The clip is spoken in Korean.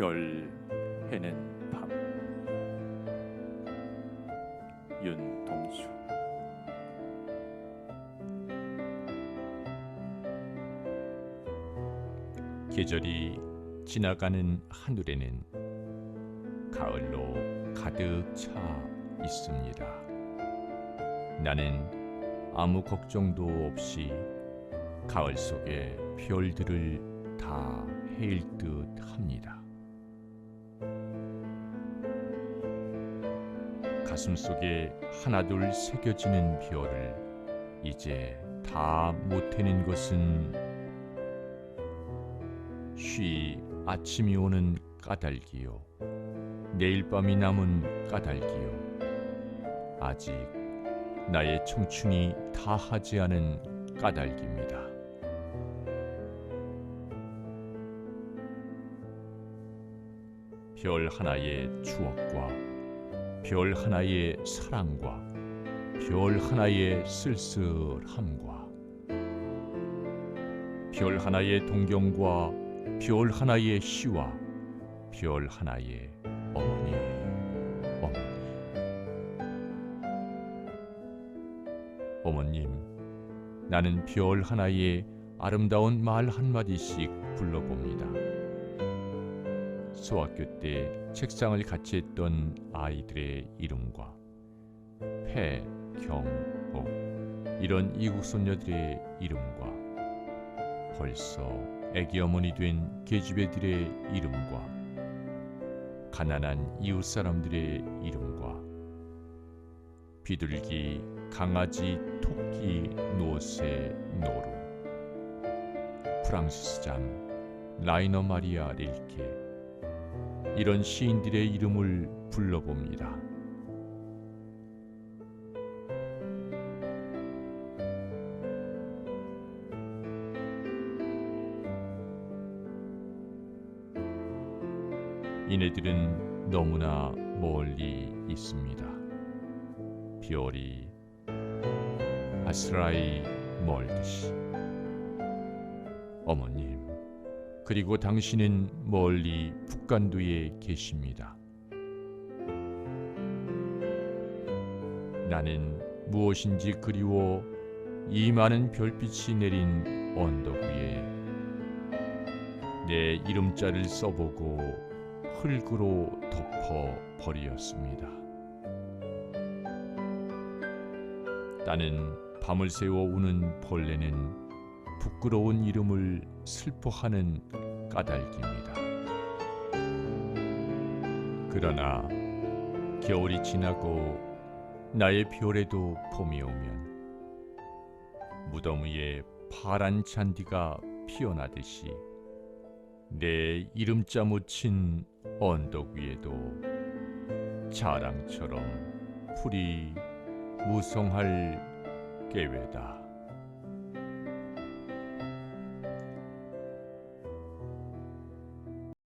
별 해는 밤 윤동수 계절이 지나가는 하늘에는 가을로 가득 차 있습니다. 나는 아무 걱정도 없이 가을 속의 별들을 다 헤일 듯 합니다. 가슴 속에 하나둘 새겨지는 별을 이제 다 못 해낸 것은 쉬 아침이 오는 까닭이요 내일 밤이 남은 까닭이요 아직 나의 청춘이 다 하지 않은 까닭입니다. 별 하나의 추억과 별 하나의 사랑과 별 하나의 쓸쓸함과 별 하나의 동경과 별 하나의 시와 별 하나의 어머니 어머니. 어머님 나는 별 하나의 아름다운 말 한마디씩 불러봅니다 소학교 때 책상을 같이 했던 아이들의 이름과 폐, 경, 옥 이런 이국 손녀들의 이름과 벌써 애기 어머니 된 계집애들의 이름과 가난한 이웃 사람들의 이름과 비둘기, 강아지, 토끼, 노새, 노루 프랑시스 잠, 라이너 마리아 릴케 이런 시인들의 이름을 불러봅니다. 이네들은 너무나 멀리 있습니다. 별이 아스라이 멀듯이 어머님 그리고 당신은 멀리 북간도에 계십니다. 나는 무엇인지 그리워 이 많은 별빛이 내린 언덕 위에 내 이름자를 써보고 흙으로 덮어 버리었습니다. 나는 밤을 새워 우는 벌레는 부끄러운 이름을 슬퍼하는 까닭입니다. 그러나 겨울이 지나고 나의 별에도 봄이 오면 무덤 위에 파란 잔디가 피어나듯이 내 이름자 묻힌 언덕 위에도 자랑처럼 풀이 무성할 계획다.